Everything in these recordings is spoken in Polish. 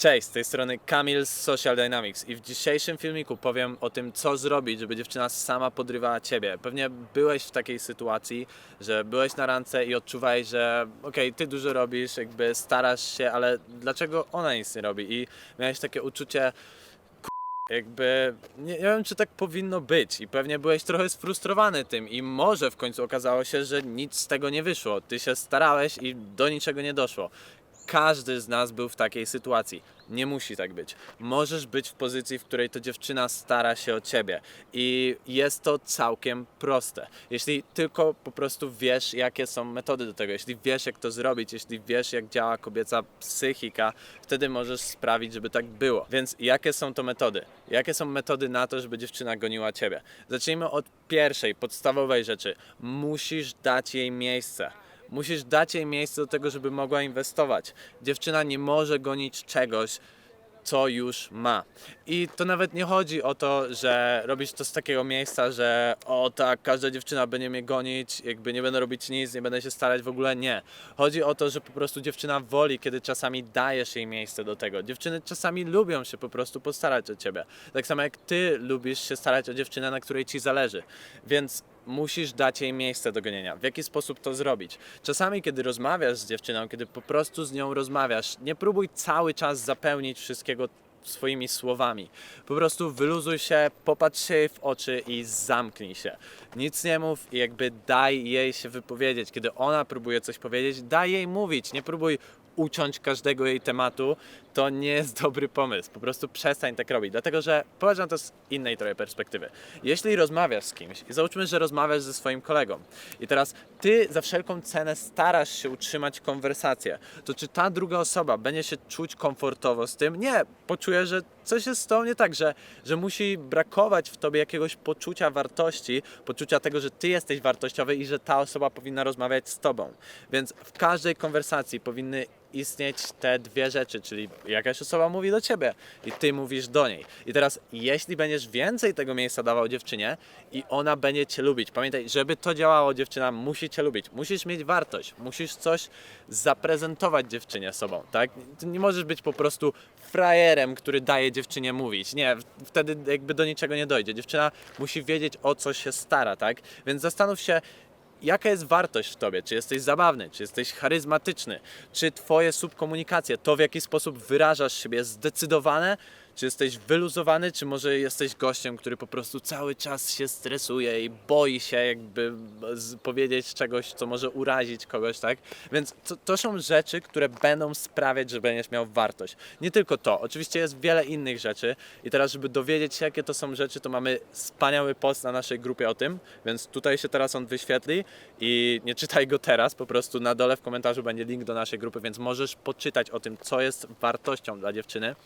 Cześć, z tej strony Kamil z Social Dynamics i w dzisiejszym filmiku powiem o tym, co zrobić, żeby dziewczyna sama podrywała ciebie. Pewnie byłeś w takiej sytuacji, że byłeś na randce i odczuwałeś, że okej, ty dużo robisz, jakby starasz się, ale dlaczego ona nic nie robi? I miałeś takie uczucie, jakby nie, nie wiem, czy tak powinno być i pewnie byłeś trochę sfrustrowany tym i może w końcu okazało się, że nic z tego nie wyszło. Ty się starałeś i do niczego nie doszło. Każdy z nas był w takiej sytuacji. Nie musi tak być. Możesz być w pozycji, w której to dziewczyna stara się o ciebie. I jest to całkiem proste. Jeśli tylko po prostu wiesz, jakie są metody do tego, jeśli wiesz, jak to zrobić, jeśli wiesz, jak działa kobieca psychika, wtedy możesz sprawić, żeby tak było. Więc jakie są to metody? Jakie są metody na to, żeby dziewczyna goniła ciebie? Zacznijmy od pierwszej, podstawowej rzeczy. Musisz dać jej miejsce. Musisz dać jej miejsce do tego, żeby mogła inwestować. Dziewczyna nie może gonić czegoś, co już ma. I to nawet nie chodzi o to, że robisz to z takiego miejsca, że o tak, każda dziewczyna będzie mnie gonić, jakby nie będę robić nic, nie będę się starać, w ogóle nie. Chodzi o to, że po prostu dziewczyna woli, kiedy czasami dajesz jej miejsce do tego. Dziewczyny czasami lubią się po prostu postarać o ciebie. Tak samo jak ty lubisz się starać o dziewczynę, na której ci zależy. Więc musisz dać jej miejsce do gonienia. W jaki sposób to zrobić? Czasami, kiedy rozmawiasz z dziewczyną, kiedy po prostu z nią rozmawiasz, nie próbuj cały czas zapełnić wszystkiego swoimi słowami. Po prostu wyluzuj się, popatrz się jej w oczy i zamknij się. Nic nie mów i jakby daj jej się wypowiedzieć. Kiedy ona próbuje coś powiedzieć, daj jej mówić. Nie próbuj uciąć każdego jej tematu, to nie jest dobry pomysł. Po prostu przestań tak robić, dlatego że popatrz na to z innej trochę perspektywy. Jeśli rozmawiasz z kimś i załóżmy, że rozmawiasz ze swoim kolegą i teraz ty za wszelką cenę starasz się utrzymać konwersację, to czy ta druga osoba będzie się czuć komfortowo z tym? Nie, poczuje, że coś jest z tą nie tak, że, że musi brakować w tobie jakiegoś poczucia wartości, poczucia tego, że ty jesteś wartościowy i że ta osoba powinna rozmawiać z tobą. Więc w każdej konwersacji powinny istnieć te dwie rzeczy, czyli jakaś osoba mówi do ciebie i ty mówisz do niej. I teraz, jeśli będziesz więcej tego miejsca dawał dziewczynie i ona będzie cię lubić, pamiętaj, żeby to działało, dziewczyna musi cię lubić, musisz mieć wartość, musisz coś zaprezentować dziewczynie sobą, tak? Ty nie możesz być po prostu frajerem, który daje dziewczynie mówić. Nie, wtedy jakby do niczego nie dojdzie. Dziewczyna musi wiedzieć, o co się stara, tak? Więc zastanów się, jaka jest wartość w tobie? Czy jesteś zabawny, czy jesteś charyzmatyczny, czy twoje subkomunikacje, to w jaki sposób wyrażasz siebie jest zdecydowane, czy jesteś wyluzowany, czy może jesteś gościem, który po prostu cały czas się stresuje i boi się jakby powiedzieć czegoś, co może urazić kogoś, tak? Więc to, to są rzeczy, które będą sprawiać, że będziesz miał wartość. Nie tylko to, oczywiście jest wiele innych rzeczy i teraz, żeby dowiedzieć się, jakie to są rzeczy, to mamy wspaniały post na naszej grupie o tym, więc tutaj się teraz on wyświetli i nie czytaj go teraz, po prostu na dole w komentarzu będzie link do naszej grupy, więc możesz poczytać o tym, co jest wartością dla dziewczyny.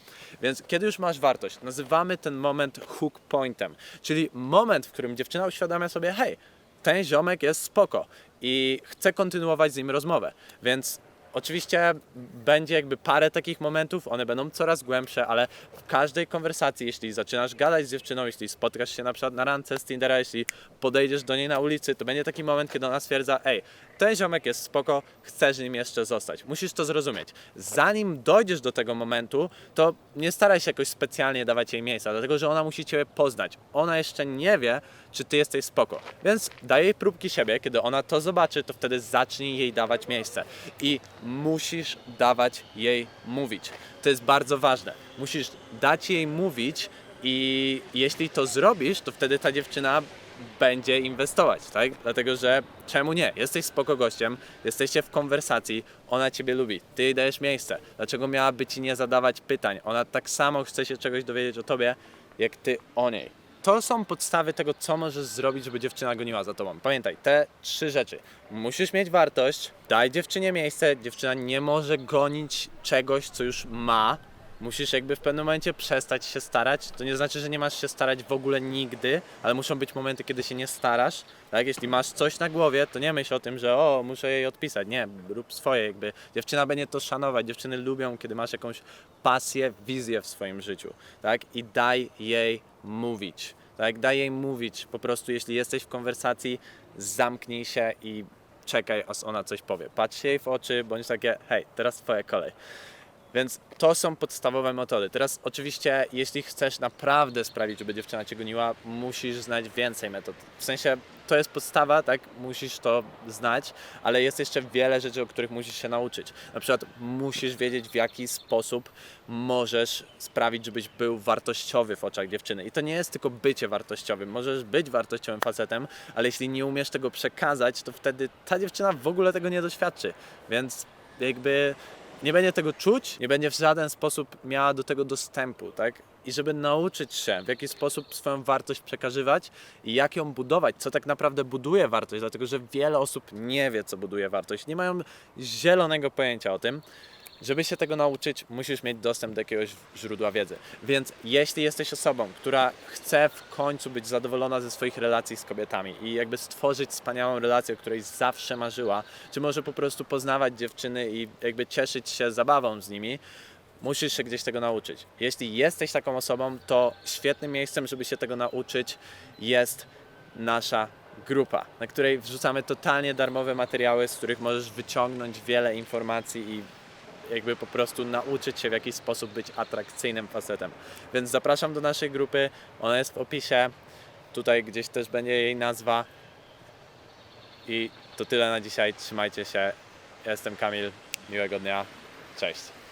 Więc kiedy już masz wartość, nazywamy ten moment hook pointem, czyli moment, w którym dziewczyna uświadamia sobie, hej, ten ziomek jest spoko i chcę kontynuować z nim rozmowę, więc Oczywiście będzie jakby parę takich momentów, one będą coraz głębsze, ale w każdej konwersacji, jeśli zaczynasz gadać z dziewczyną, jeśli spotkasz się na przykład na randce z Tindera, jeśli podejdziesz do niej na ulicy, to będzie taki moment, kiedy ona stwierdza, ej, ten ziomek jest spoko, chcesz nim jeszcze zostać. Musisz to zrozumieć. Zanim dojdziesz do tego momentu, to nie staraj się jakoś specjalnie dawać jej miejsca, dlatego że ona musi Ciebie poznać. Ona jeszcze nie wie, czy Ty jesteś spoko. Więc daj jej próbki siebie, kiedy ona to zobaczy, to wtedy zacznij jej dawać miejsce. I musisz dawać jej mówić. To jest bardzo ważne. Musisz dać jej mówić i jeśli to zrobisz, to wtedy ta dziewczyna będzie inwestować, tak? Dlatego, że czemu nie? Jesteś spoko gościem, jesteście w konwersacji, ona ciebie lubi, ty dajesz miejsce. Dlaczego miałaby ci nie zadawać pytań? Ona tak samo chce się czegoś dowiedzieć o tobie, jak ty o niej. To są podstawy tego, co możesz zrobić, żeby dziewczyna goniła za tobą. Pamiętaj, te trzy rzeczy. Musisz mieć wartość, daj dziewczynie miejsce, dziewczyna nie może gonić czegoś, co już ma, musisz jakby w pewnym momencie przestać się starać. To nie znaczy, że nie masz się starać w ogóle nigdy, ale muszą być momenty, kiedy się nie starasz. Tak? Jeśli masz coś na głowie, to nie myśl o tym, że o, muszę jej odpisać. Nie, rób swoje jakby. Dziewczyna będzie to szanować. Dziewczyny lubią, kiedy masz jakąś pasję, wizję w swoim życiu. Tak? I daj jej mówić. Tak? Daj jej mówić. Po prostu jeśli jesteś w konwersacji, zamknij się i czekaj, aż ona coś powie. Patrz jej w oczy, bądź takie, hej, teraz twoja kolej. Więc to są podstawowe metody. Teraz oczywiście, jeśli chcesz naprawdę sprawić, żeby dziewczyna cię goniła, musisz znać więcej metod. W sensie to jest podstawa, tak? Musisz to znać, ale jest jeszcze wiele rzeczy, o których musisz się nauczyć. Na przykład musisz wiedzieć, w jaki sposób możesz sprawić, żebyś był wartościowy w oczach dziewczyny. I to nie jest tylko bycie wartościowym. Możesz być wartościowym facetem, ale jeśli nie umiesz tego przekazać, to wtedy ta dziewczyna w ogóle tego nie doświadczy. Więc jakby nie będzie tego czuć, nie będzie w żaden sposób miała do tego dostępu, tak? I żeby nauczyć się, w jaki sposób swoją wartość przekazywać i jak ją budować, co tak naprawdę buduje wartość, dlatego że wiele osób nie wie, co buduje wartość, nie mają zielonego pojęcia o tym. Żeby się tego nauczyć, musisz mieć dostęp do jakiegoś źródła wiedzy. Więc jeśli jesteś osobą, która chce w końcu być zadowolona ze swoich relacji z kobietami i jakby stworzyć wspaniałą relację, o której zawsze marzyła, czy może po prostu poznawać dziewczyny i jakby cieszyć się zabawą z nimi, musisz się gdzieś tego nauczyć. Jeśli jesteś taką osobą, to świetnym miejscem, żeby się tego nauczyć jest nasza grupa, na której wrzucamy totalnie darmowe materiały, z których możesz wyciągnąć wiele informacji i jakby po prostu nauczyć się w jakiś sposób być atrakcyjnym facetem. Więc zapraszam do naszej grupy, ona jest w opisie, tutaj gdzieś też będzie jej nazwa. I to tyle na dzisiaj, trzymajcie się. Ja jestem Kamil, miłego dnia, cześć.